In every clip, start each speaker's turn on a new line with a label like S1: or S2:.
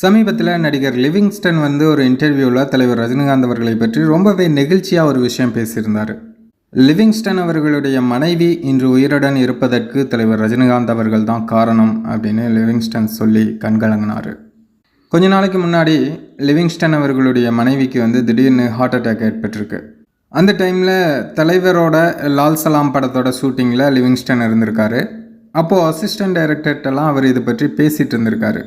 S1: சமீபத்தில் நடிகர் லிவிங்ஸ்டன் வந்து ஒரு இன்டர்வியூவில் தலைவர் ரஜினிகாந்த் அவர்களை பற்றி ரொம்பவே நெகிழ்ச்சியாக ஒரு விஷயம் பேசியிருந்தார். லிவிங்ஸ்டன் அவர்களுடைய மனைவி இன்று உயிருடன் இருப்பதற்கு தலைவர் ரஜினிகாந்த் அவர்கள் தான் காரணம் அப்படின்னு லிவிங்ஸ்டன் சொல்லி கண்கலங்கினார் கொஞ்ச நாளைக்கு முன்னாடி லிவிங்ஸ்டன் அவர்களுடைய மனைவிக்கு வந்து திடீர்னு ஹார்ட் அட்டாக் ஏற்பட்டிருக்கு. அந்த டைமில் தலைவரோட லால் சலாம் படத்தோட ஷூட்டிங்கில் லிவிங்ஸ்டன் இருந்திருக்காரு. அப்போது அசிஸ்டன்ட் டைரக்டர்கிட்டலாம் அவர் இது பற்றி பேசிகிட்டு இருந்திருக்காரு.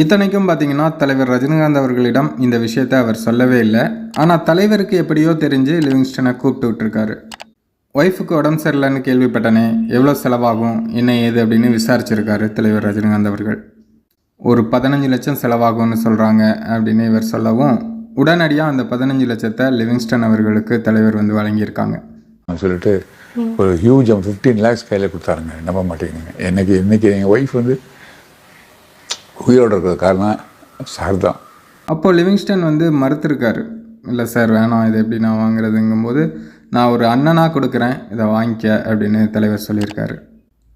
S1: இத்தனைக்கும் பார்த்தீங்கன்னா தலைவர் ரஜினிகாந்த் அவர்களிடம் இந்த விஷயத்தை அவர் சொல்லவே இல்லை. ஆனால் தலைவருக்கு எப்படியோ தெரிஞ்சு லிவிங்ஸ்டனை கூப்பிட்டு விட்டுருக்காரு. ஒய்ஃபுக்கு உடம்பு சரியில்லைன்னு கேள்விப்பட்டனே எவ்வளோ செலவாகும் என்ன ஏது அப்படின்னு விசாரிச்சிருக்காரு தலைவர் ரஜினிகாந்த் அவர்கள். ஒரு பதினஞ்சு லட்சம் செலவாகும்னு சொல்கிறாங்க அப்படின்னு இவர் சொல்லவும் உடனடியாக அந்த பதினஞ்சு லட்சத்தை லிவிங்ஸ்டன் அவர்களுக்கு தலைவர் வந்து வழங்கியிருக்காங்க.
S2: சொல்லிட்டு ஒரு ஹியூஜ் ஃபிஃப்டீன் லேக்ஸ் கையில் கொடுத்தாருங்க. நம்ப மாட்டேங்குங்க எனக்கு இன்னைக்கு எங்கள் ஒய்ஃப் வந்து உயிரோடு இருக்கிற காரணம் சார் தான்.
S1: அப்போது லிவிங்ஸ்டன் வந்து மறுத்துருக்காரு. இல்லை சார் வேணாம் இது எப்படி நான் வாங்குறதுங்கும்போது நான் ஒரு அண்ணனாக கொடுக்குறேன் இதை வாங்கிக்க அப்படின்னு தலைவர் சொல்லியிருக்காரு.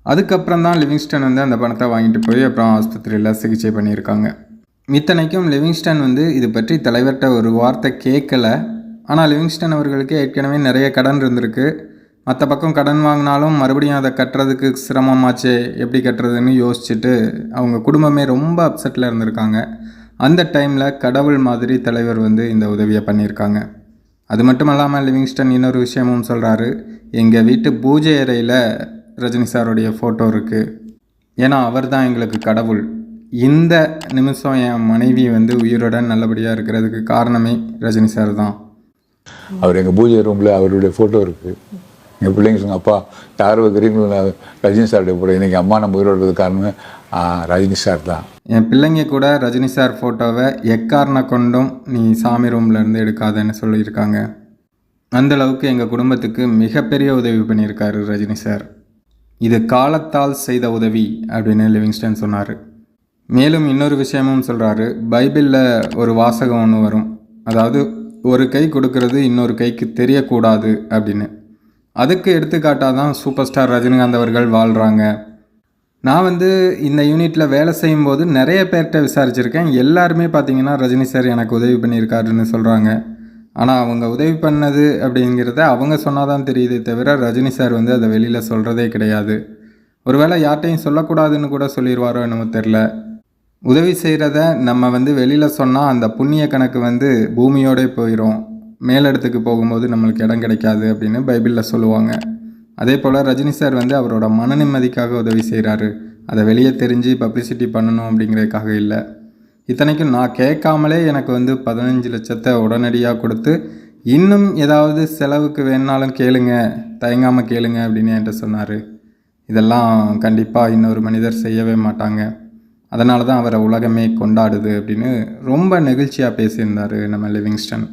S1: அதுக்கப்புறம் தான் லிவிங்ஸ்டன் வந்து அந்த பணத்தை வாங்கிட்டு போய் அப்புறம் ஆஸ்பத்திரியில் சிகிச்சை பண்ணியிருக்காங்க. இத்தனைக்கும் லிவிங்ஸ்டன் வந்து இது பற்றி தலைவர்கிட்ட ஒரு வார்த்தை கேட்கல. ஆனால் லிவிங்ஸ்டன் அவர்களுக்கு ஏற்கனவே நிறைய கடன் இருந்திருக்கு. மற்ற பக்கம் கடன் வாங்கினாலும் மறுபடியும் அதை கட்டுறதுக்கு சிரமமாச்சே எப்படி கட்டுறதுன்னு யோசிச்சுட்டு அவங்க குடும்பமே ரொம்ப அப்செட்டில் இருந்திருக்காங்க. அந்த டைமில் கடவுள் மாதிரி தலைவர் வந்து இந்த உதவியை பண்ணியிருக்காங்க. அது மட்டும் இல்லாமல் லிவிங்ஸ்டன் இன்னொரு விஷயமும் சொல்கிறாரு எங்கள் வீட்டு பூஜை அறையில் ரஜினி சாருடைய ஃபோட்டோ இருக்குது ஏன்னா அவர் தான் எங்களுக்கு கடவுள். இந்த நிமிஷம் என் மனைவி வந்து உயிருடன் நல்லபடியாக இருக்கிறதுக்கு காரணமே ரஜினி சார் தான்
S2: அவர் எங்கள் பூஜை ரூமில் அவருடைய ஃபோட்டோ இருக்குது எங்கள் பிள்ளைங்க சொங்க அப்பா யார் வைக்கிறீங்களோ ரஜினி சாருடைய ஃபோட்டோ இன்னைக்கு அம்மா நம்ம உயிரோடு காரணம் ரஜினி சார் தான்.
S1: என் பிள்ளைங்க கூட ரஜினி சார் ஃபோட்டோவை எக்காரண கொண்டும் நீ சாமி ரூம்ல இருந்து எடுக்காதன்னு சொல்லியிருக்காங்க. அந்தளவுக்கு எங்கள் குடும்பத்துக்கு மிகப்பெரிய உதவி பண்ணியிருக்காரு ரஜினி சார். இது காலத்தால் செய்த உதவி அப்படின்னு லிவிங்ஸ்டன் சொன்னார். மேலும் இன்னொரு விஷயமும் சொல்கிறாரு பைபிளில் ஒரு வாசகம் ஒன்று வரும். அதாவது ஒரு கை கொடுக்கறது இன்னொரு கைக்கு தெரியக்கூடாது அப்படின்னு. அதுக்கு எடுத்துக்காட்டாக தான் சூப்பர் ஸ்டார் ரஜினிகாந்த் அவர்கள் வாழ்கிறாங்க நான் வந்து இந்த யூனிட்டில் வேலை செய்யும்போது நிறைய பேர்கிட்ட விசாரிச்சிருக்கேன். எல்லாருமே பார்த்தீங்கன்னா ரஜினி சார் எனக்கு உதவி பண்ணியிருக்காருன்னு சொல்கிறாங்க ஆனால் அவங்க உதவி பண்ணது அப்படிங்கிறத அவங்க சொன்னால் தான் தெரியுதே தவிர ரஜினி சார் வந்து அதை வெளியில் சொல்கிறதே கிடையாது. ஒருவேளை யார்ட்டையும் சொல்லக்கூடாதுன்னு கூட சொல்லிடுவாரோ என்னமோ தெரில உதவி செய்கிறத நம்ம வந்து வெளியில் சொன்னால் அந்த புண்ணிய கணக்கு வந்து பூமியோடே போயிடும் மேலிடத்துக்கு போகும்போது நம்மளுக்கு இடம் கிடைக்காது அப்படின்னு பைபிளில் சொல்லுவாங்க. அதே போல் ரஜினி சார் வந்து அவரோட மன நிம்மதிக்காக உதவி செய்கிறாரு அதை வெளியே தெரிஞ்சு பப்ளிசிட்டி பண்ணணும் அப்படிங்கிறதுக்காக இல்லை. இத்தனைக்கும் நான் கேட்காமலே எனக்கு வந்து பதினஞ்சு லட்சத்தை உடனடியாக கொடுத்து இன்னும் ஏதாவது செலவுக்கு வேணாலும் கேளுங்க தயங்காமல் கேளுங்க அப்படின்னு என்கிட்ட சொன்னார். இதெல்லாம் கண்டிப்பாக இன்னொரு மனிதர் செய்யவே மாட்டாங்க. அதனால தான் அவரை உலகமே கொண்டாடுது அப்படின்னு ரொம்ப நெகிழ்ச்சியாக பேசியிருந்தார் நம்ம லிவிங்ஸ்டன்.